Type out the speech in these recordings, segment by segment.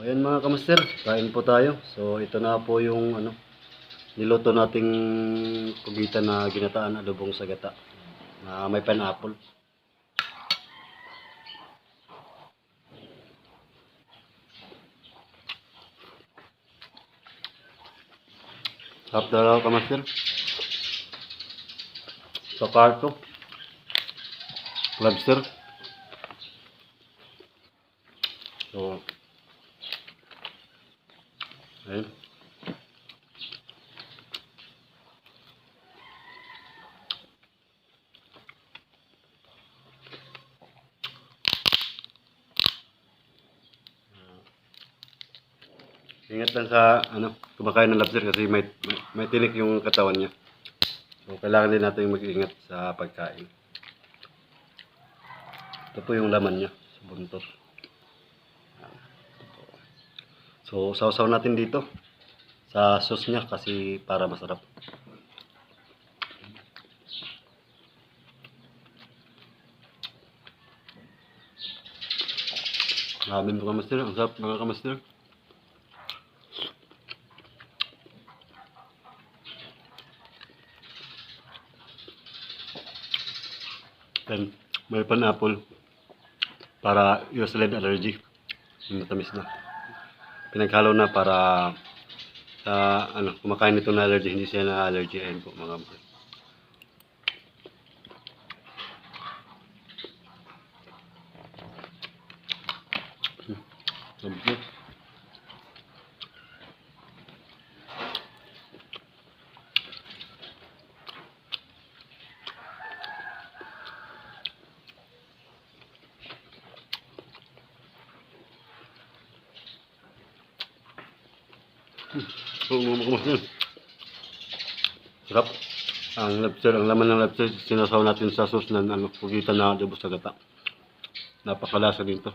ayan mga kamaster, kain po tayo. So ito na po yung ano, niluto nating kugitan na ginataan adobong sa gata. Na may pineapple. Sarap na kamaster. Sakarto. Lobster. So, ayun. Ingat lang sa ano, kumakain ng lobster kasi may, may, may tinik yung katawan niya. So, kailangan din natin mag-ingat sa pagkain. Ito po yung laman niya sa buntot. So, sausaw natin dito sa sauce niya kasi para masarap. Grabe mga kamaster. Ang sarap mga kamaster. Then, may pineapple para lead allergy. Matamis na. Pinaghalo na para sa ano, kumakain nito na allergy, hindi siya na allergy. Ayun po mga kapatid. Hmm. Sarap. Ang lobster, ang laman ng lobster, sinasaw natin sa sauce na ano, pugitan na adobo sa gata. Napakalasa dito.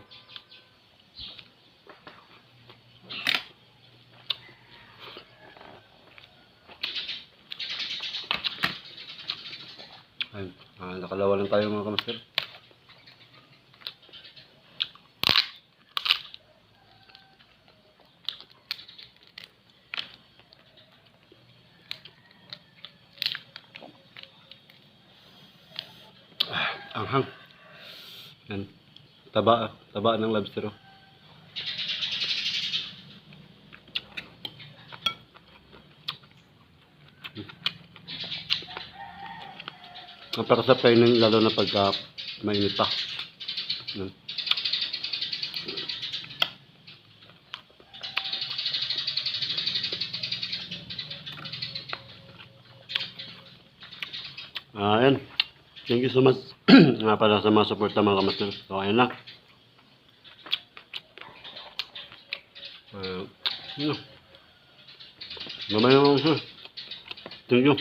Ayun, ah, nakalawa lang tayo mga kamaster. Ang hang. Yan. Taba, taba ng lobster. oh. Napakasap kayo ng lalo na pagka mainit pa. Yan. Ah, yan. Thank you so much nga para sa mga support mga kamaster. So, ayan lang. Uh, yun. Mamaya naman siya. Thank you.